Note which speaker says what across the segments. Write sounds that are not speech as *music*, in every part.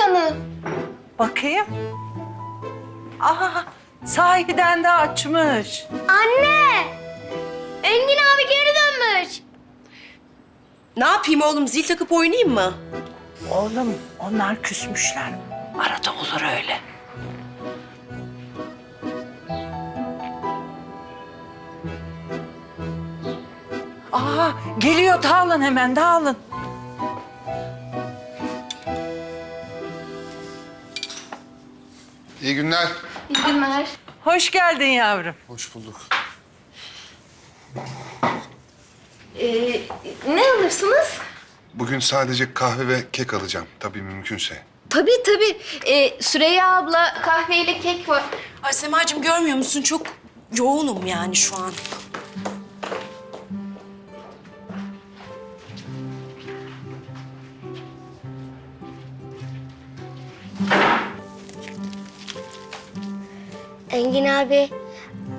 Speaker 1: dükkanı.
Speaker 2: Bakayım. Aha, sahiden de açmış.
Speaker 1: Anne! Engin abi geri dönmüş.
Speaker 3: Ne yapayım oğlum zil takıp oynayayım mı?
Speaker 2: Oğlum, onlar küsmüşler. Arada olur öyle. Aa, geliyor dağılın hemen dağılın.
Speaker 4: Günler.
Speaker 1: İyi günler.
Speaker 2: Hoş geldin yavrum.
Speaker 4: Hoş bulduk.
Speaker 1: Ee, ne alırsınız?
Speaker 4: Bugün sadece kahve ve kek alacağım. Tabii mümkünse.
Speaker 1: Tabii tabii. Ee, Süreyya abla kahveyle kek var.
Speaker 3: Ay Semacığım görmüyor musun? Çok yoğunum yani şu an.
Speaker 5: Abi,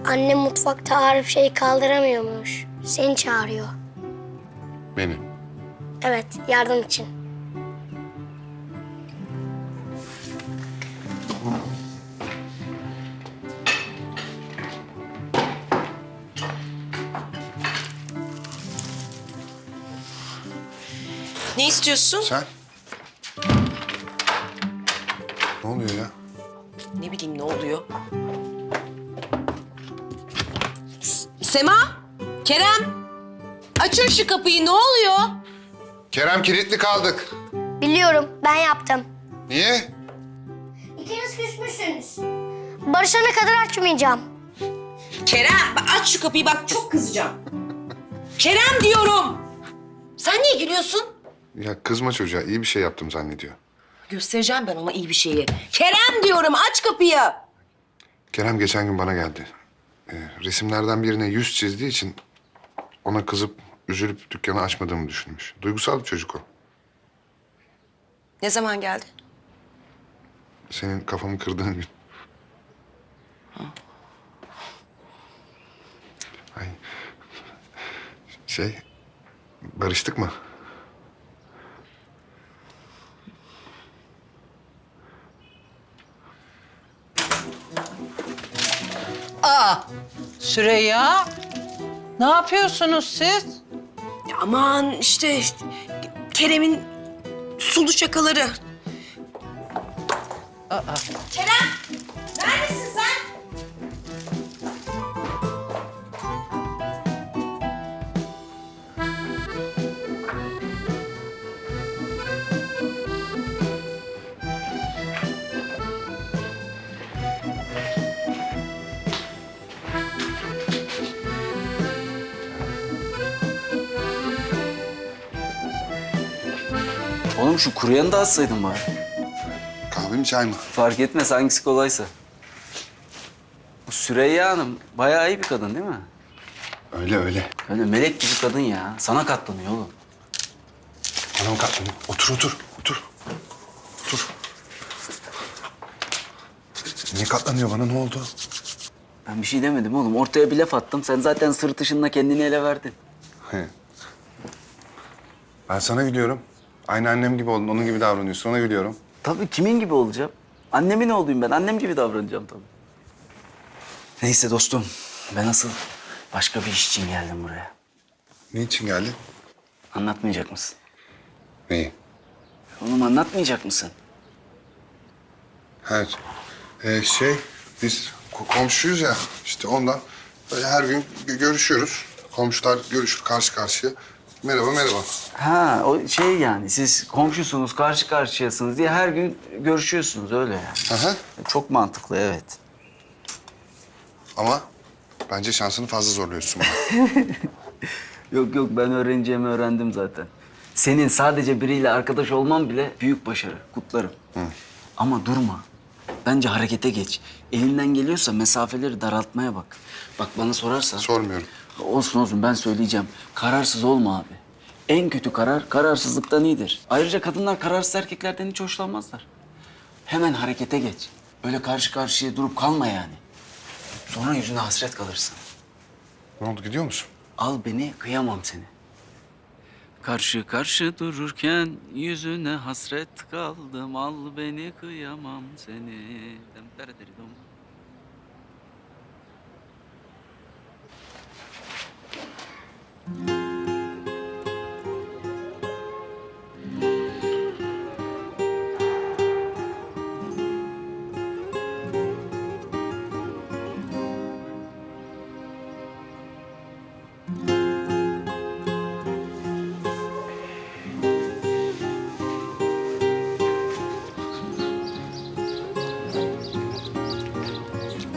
Speaker 5: annem mutfakta ağır bir şey kaldıramıyormuş. Seni çağırıyor.
Speaker 4: Beni.
Speaker 5: Evet, yardım için.
Speaker 3: Ne istiyorsun?
Speaker 4: Sen?
Speaker 3: Sema! Kerem! Açın şu kapıyı ne oluyor?
Speaker 4: Kerem kilitli kaldık.
Speaker 5: Biliyorum, ben yaptım.
Speaker 4: Niye?
Speaker 5: İkiniz küsmüşsünüz. Barışana kadar açmayacağım.
Speaker 3: Kerem aç şu kapıyı bak çok kızacağım. Kerem diyorum. Sen niye gülüyorsun?
Speaker 4: Ya kızma çocuğa. iyi bir şey yaptım zannediyor.
Speaker 3: Göstereceğim ben ona iyi bir şeyi. Kerem diyorum aç kapıyı.
Speaker 4: Kerem geçen gün bana geldi. Ee, resimlerden birine yüz çizdiği için ona kızıp üzülüp dükkanı açmadığımı düşünmüş. Duygusal bir çocuk o.
Speaker 3: Ne zaman geldi?
Speaker 4: Senin kafamı kırdığın gün. Ay. Şey, barıştık mı?
Speaker 2: Aa, Süreyya. Ne yapıyorsunuz siz?
Speaker 3: Aman işte Kerem'in sulu şakaları.
Speaker 2: Aa,
Speaker 3: Kerem! Neredesin
Speaker 6: Oğlum şu kuruyanı da atsaydın bari.
Speaker 4: Kahve mi çay mı?
Speaker 6: Fark etmez hangisi kolaysa. Bu Süreyya Hanım bayağı iyi bir kadın değil mi?
Speaker 4: Öyle öyle.
Speaker 6: Öyle melek gibi kadın ya. Sana katlanıyor oğlum.
Speaker 4: Anam katlanıyor. Otur otur otur. Otur. Niye katlanıyor bana ne oldu?
Speaker 6: Ben bir şey demedim oğlum. Ortaya bir laf attım. Sen zaten sırt ışınla kendini ele verdin.
Speaker 4: He. Ben sana gülüyorum. Aynı annem gibi oldun. Onun gibi davranıyorsun. Ona gülüyorum.
Speaker 6: Tabii kimin gibi olacağım? Annemin oğluyum ben. Annem gibi davranacağım tabii. Neyse dostum. Ben asıl başka bir iş için geldim buraya.
Speaker 4: Ne için geldin?
Speaker 6: Anlatmayacak mısın?
Speaker 4: Neyi?
Speaker 6: Oğlum anlatmayacak mısın?
Speaker 4: Evet. Ee, şey, biz ko- komşuyuz ya. işte ondan böyle her gün gö- görüşüyoruz. Komşular görüşür karşı karşıya. Merhaba, merhaba.
Speaker 6: Ha o şey yani siz komşusunuz, karşı karşıyasınız diye her gün görüşüyorsunuz öyle yani.
Speaker 4: Aha.
Speaker 6: Çok mantıklı evet.
Speaker 4: Ama bence şansını fazla zorluyorsun bana. *laughs*
Speaker 6: Yok yok ben öğreneceğimi öğrendim zaten. Senin sadece biriyle arkadaş olman bile büyük başarı. Kutlarım. Ama durma. Bence harekete geç. Elinden geliyorsa mesafeleri daraltmaya bak. Bak bana sorarsan...
Speaker 4: Sormuyorum.
Speaker 6: Olsun olsun ben söyleyeceğim. Kararsız olma abi. En kötü karar kararsızlıktan iyidir. Ayrıca kadınlar kararsız erkeklerden hiç hoşlanmazlar. Hemen harekete geç. Öyle karşı karşıya durup kalma yani. Sonra yüzüne hasret kalırsın.
Speaker 4: Ne oldu, gidiyor musun?
Speaker 6: Al beni, kıyamam seni. Karşı karşı dururken yüzüne hasret kaldım. Al beni kıyamam seni. Dem derederidom.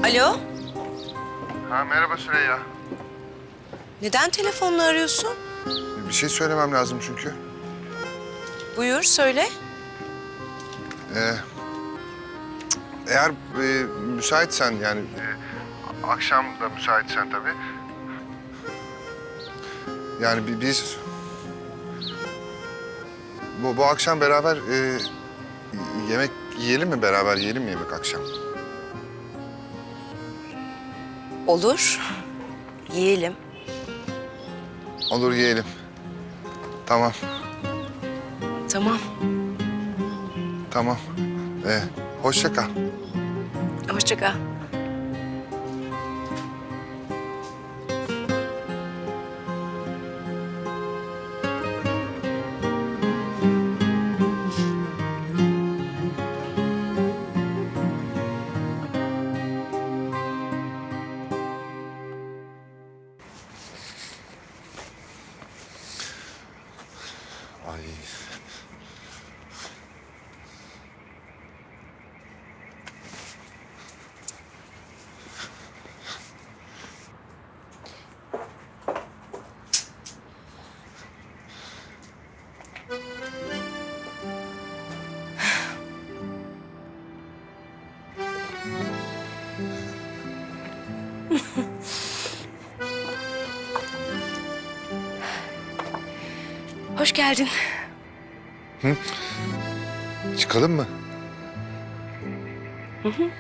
Speaker 3: Alo?
Speaker 4: Ha merhaba Süreyya.
Speaker 3: Neden telefonla arıyorsun?
Speaker 4: Bir şey söylemem lazım çünkü.
Speaker 3: Buyur söyle.
Speaker 4: Ee, eğer e, müsaitsen yani... akşam da müsaitsen tabii. Yani bi- biz... Bu, bu akşam beraber e, yemek yiyelim mi? Beraber yiyelim mi yemek akşam?
Speaker 3: Olur. Yiyelim.
Speaker 4: Olur yiyelim. Tamam,
Speaker 3: Tamam.
Speaker 4: tamam. Ee, hoşça kal.
Speaker 3: Hoşça kal. *laughs* Hoş geldin.
Speaker 4: Çıkalım mı?
Speaker 3: Hı hı.